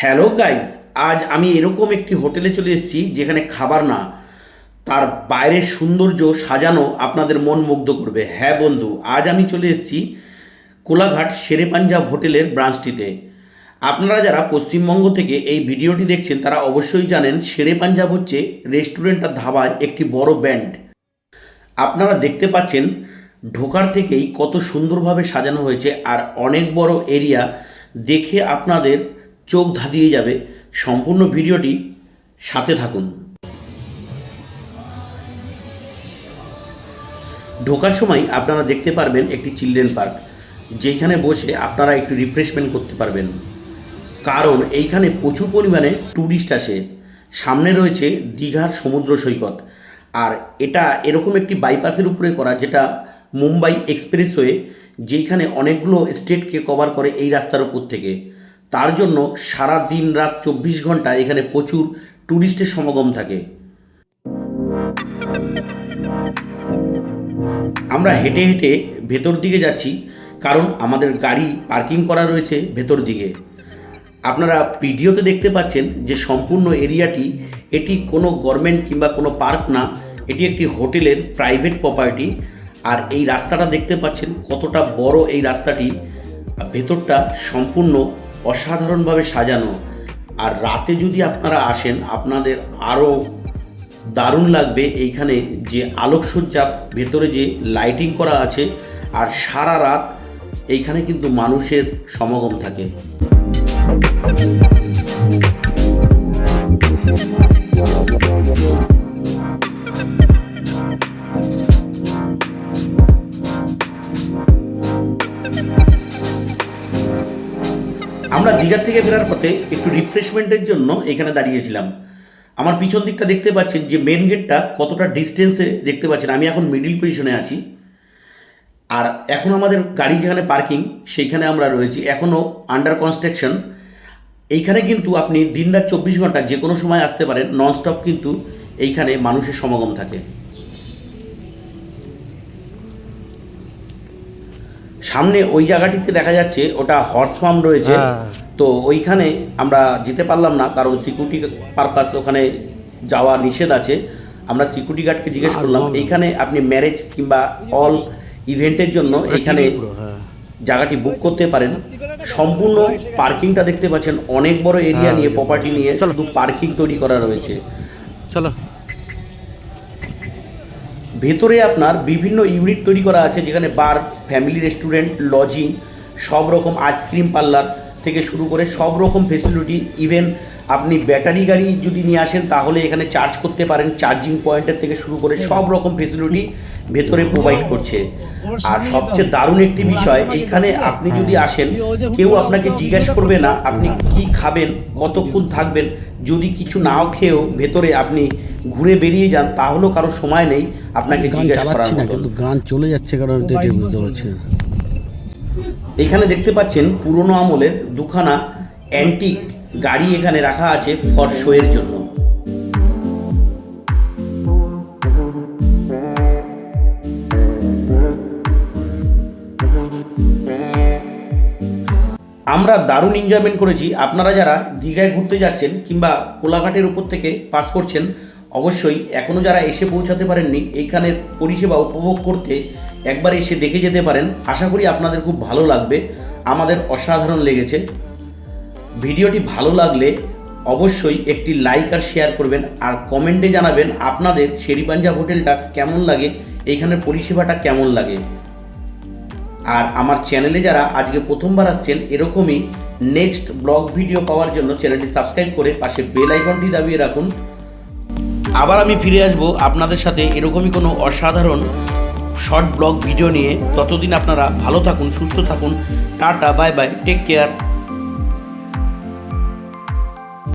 Hello guys আজ আমি এরকম একটি হোটেলে চলে এসেছি যেখানে খাবার না, তার বাইরের সৌন্দর্য সাজানো আপনাদের মন মুগ্ধ করবে। হ্যাঁ বন্ধু, আজ আমি চলে এসেছি কোলাঘাট শেরে পাঞ্জাব হোটেলের ব্রাঞ্চটিতে। আপনারা যারা পশ্চিমবঙ্গ থেকে এই ভিডিওটি দেখছেন, তারা অবশ্যই জানেন শেরে পাঞ্জাব হচ্ছে রেস্টুরেন্ট আর ধাবায় একটি বড় ব্যান্ড। আপনারা দেখতে পাচ্ছেন ঢোকার থেকেই কত সুন্দরভাবে সাজানো হয়েছে আর অনেক বড় এরিয়া দেখে আপনাদের চোখ ধাঁধিয়ে যাবে। সম্পূর্ণ ভিডিওটি সাথে থাকুন। ঢোকার সময় আপনারা দেখতে পারবেন একটি চিলড্রেন পার্ক, যেখানে বসে আপনারা একটু রিফ্রেশমেন্ট করতে পারবেন। কারণ এইখানে প্রচুর পরিমাণে ট্যুরিস্ট আসে। সামনে রয়েছে দীঘার সমুদ্র সৈকত। আর এটা এরকম একটি বাইপাসের উপরে করা, যেটা মুম্বাই এক্সপ্রেসওয়ে যেখানে অনেকগুলো স্টেটকে কভার করে এই রাস্তার উপর থেকে। তার জন্য সারা দিন রাত চব্বিশ ঘণ্টা এখানে প্রচুর ট্যুরিস্টের সমাগম থাকে। আমরা হেঁটে হেঁটে ভেতর দিকে যাচ্ছি, কারণ আমাদের গাড়ি পার্কিং করা রয়েছে ভেতর দিকে। আপনারা ভিডিওতে দেখতে পাচ্ছেন যে সম্পূর্ণ এরিয়াটি, এটি কোনো গভর্নমেন্ট কিংবা কোনো পার্ক না, এটি একটি হোটেলের প্রাইভেট প্রপার্টি। আর এই রাস্তাটা দেখতে পাচ্ছেন কতটা বড় এই রাস্তাটি। ভেতরটা সম্পূর্ণ অসাধারণভাবে সাজানো। আর রাতে যদি আপনারা আসেন, আপনাদের আরও দারুণ লাগবে এইখানে যে আলোকসজ্জা, ভেতরে যে লাইটিং করা আছে, আর সারা রাত এইখানে কিন্তু মানুষের সমাগম থাকে। আমরা দীঘার থেকে ফেরার পথে একটু রিফ্রেশমেন্টের জন্য এখানে দাঁড়িয়েছিলাম। আমার পিছন দিকটা দেখতে পাচ্ছেন যে মেন গেটটা কতটা ডিস্টেন্সে দেখতে পাচ্ছেন। আমি এখন মিডিল পজিশনে আছি। আর এখন আমাদের গাড়ি যেখানে পার্কিং সেইখানে আমরা রয়েছি। এখনও আন্ডার কনস্ট্রাকশন এইখানে কিন্তু আপনি দিন রাত চব্বিশ ঘণ্টা যে কোনো সময় আসতে পারেন। ননস্টপ কিন্তু এইখানে মানুষের সমাগম থাকে। সামনে ওই জায়গাটিতে দেখা যাচ্ছে ওটা হর্স ফার্ম রয়েছে। হ্যাঁ। তো ওইখানে আমরা যেতে পারলাম না কারণ সিকিউরিটি পারপাস ওখানে যাওয়া নিষেধ আছে। আমরা সিকিউরিটি গার্ডকে জিজ্ঞেস করলাম এইখানে আপনি ম্যারেজ কিংবা অল ইভেন্টের জন্য এইখানে হ্যাঁ। জায়গাটি বুক করতে পারেন। সম্পূর্ণ পার্কিংটা দেখতে পাচ্ছেন। অনেক বড় এরিয়া নিয়ে প্রপার্টি নিয়ে শুধু পার্কিং তৈরি করা রয়েছে। চলো। ভেতরে আপনার বিভিন্ন ইউনিট তৈরি করা আছে যেখানে বার ফ্যামিলি রেস্টুরেন্ট লজিং সব রকম আইসক্রিম পার্লার থেকে শুরু করে সব রকম ফেসিলিটি ইভেন আপনি ব্যাটারি গাড়ি যদি নিয়ে আসেন তাহলে এখানে চার্জ করতে পারেন চার্জিং পয়েন্টের থেকে শুরু করে সব রকম ফেসিলিটি ভেতরে প্রোভাইড করছে। আর সবচেয়ে দারুণ একটি বিষয় এইখানে আপনি যদি আসেন কেউ আপনাকে জিজ্ঞেস করবে না আপনি কি খাবেন কতক্ষণ থাকবেন। যদি কিছু নাও খেয়েও ভেতরে আপনি ঘুরে বেরিয়ে যান তাহলেও কারও সময় নেই আপনাকে গান জিজ্ঞেস করার না কিন্তু গান চলে যাচ্ছে কারণ বুঝতে পারছি এখানে দেখতে পাচ্ছেন পুরনো আমলের দুখানা অ্যান্টিক গাড়ি এখানে রাখা আছে ফর শো এর জন্য। আমরা দারুণ এনজয়মেন্ট করেছি। আপনারা যারা দীঘায় ঘুরতে যাচ্ছেন কিংবা কোলাঘাটের উপর থেকে পাস করছেন, অবশ্যই এখনও যারা এসে পৌঁছাতে পারেননি, এইখানের পরিষেবা উপভোগ করতে একবার এসে দেখে যেতে পারেন। আশা করি আপনাদের খুব ভালো লাগবে। আমাদের অসাধারণ লেগেছে। ভিডিওটি ভালো লাগলে অবশ্যই একটি লাইক আর শেয়ার করবেন আর কমেন্টে জানাবেন আপনাদের শেরি পাঞ্জাব হোটেলটা কেমন লাগে, এইখানের পরিষেবাটা কেমন লাগে। আর আমার চ্যানেলে যারা আজকে প্রথমবার আসছেন, এরকমই নেক্সট ব্লগ ভিডিও পাওয়ার জন্য চ্যানেলটি সাবস্ক্রাইব করে পাশে বেল আইকনটি দাবিয়ে রাখুন। আবার আমি ফিরে আসব আপনাদের সাথে এরকমই কোনো অসাধারণ শর্ট ব্লগ ভিডিও নিয়ে। ততদিন আপনারা ভালো থাকুন, সুস্থ থাকুন। Tata bye bye take care